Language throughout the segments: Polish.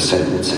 писательницы.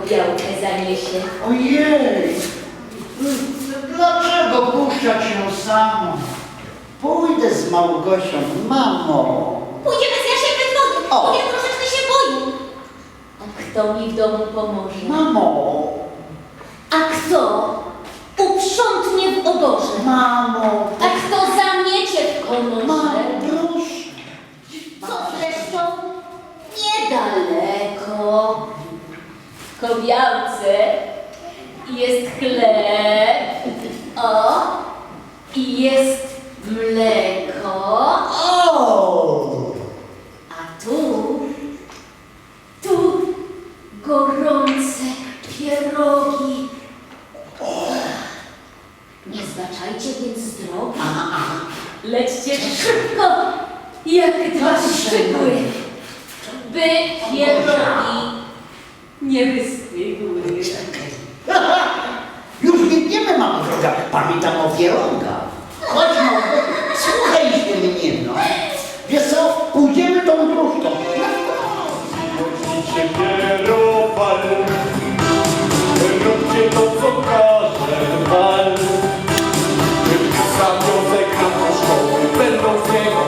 Kobiałkę zaniesie. Ojej! Dlaczego puszczać ją samą? Pójdę z Małgosią, mamo. Pójdziemy z Jasiem we dwoje, O. bo ja troszeczkę się boję. A kto mi w domu pomoże? Mamo, A kto uprzątnie w oborze? mamo, A kto zamiecie w mamo, proszę. Co zresztą niedaleko. W kobiałce jest chleb, o, i jest mleko, O! a tu, tu gorące pierogi. Nie zbaczajcie więc z drogi. Lećcie szybko, jak dwa szczegóły, by pierogi nie wystygły. Już biegniemy, mamo droga. Pamiętam o pierogach. Chodź, Małgosia, słuchaj się mnie, no. Wiesz co, pójdziemy tą dróżką. Chodźcie kierowal, róbcie to co każe wal. Wypsają ekran do szkoły, będą z niego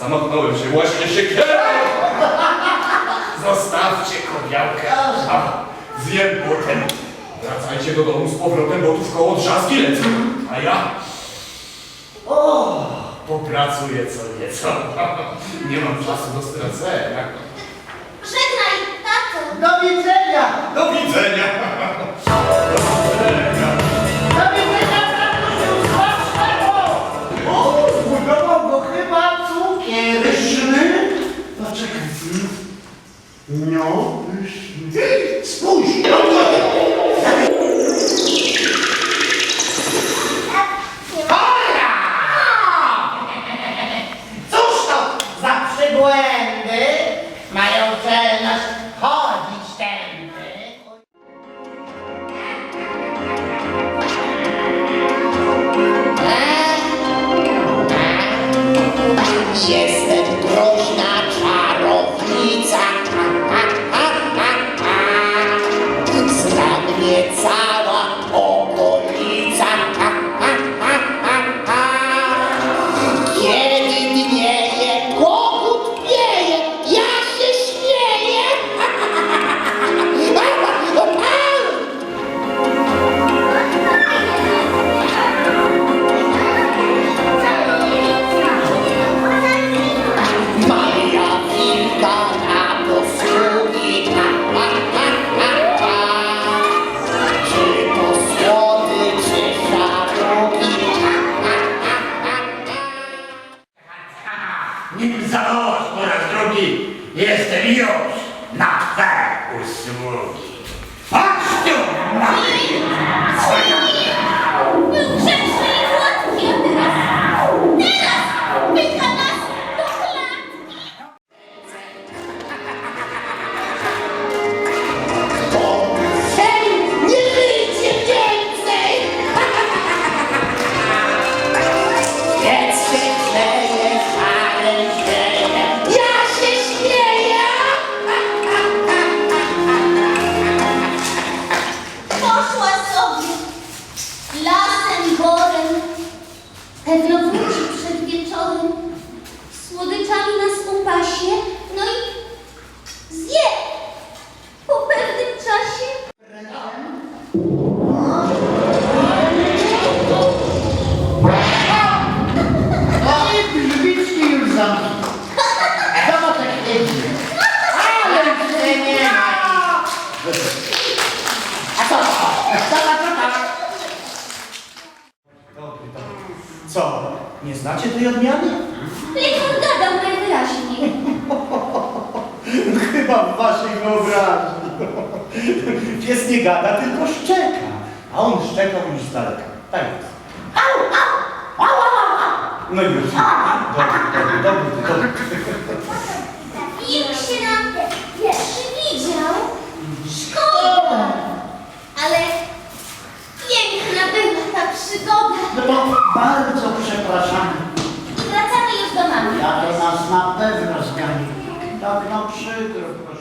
zamachnąłem się właśnie się Zostawcie kobiałkę, a zjem potem. Wracajcie do domu z powrotem, bo tu w koło drzazgi lecą. A ja O! popracuję co nieco. Nie mam czasu do stracenia. Żegnaj, tato! Do widzenia! Do widzenia. No. Spójrz! Cóż to za przybłędy mają czelność chodzić tędy? Jestem groźna co? Nie znacie tej odmiany? Lincoln gadał najwyraźniej. Chyba w waszej wyobraźni. Pies nie gada, tylko szczeka. A on szczekał już z daleka. Tak jest. No już. Dobry, dobry, dobry, dobry. Wilk się nam pierwszy widział. Szkoda. Ale piękna była ta przygoda. No to bardzo przepraszamy. Wracamy już do mamy. Ja to nas na pewno zgani. Tak no przykro, proszę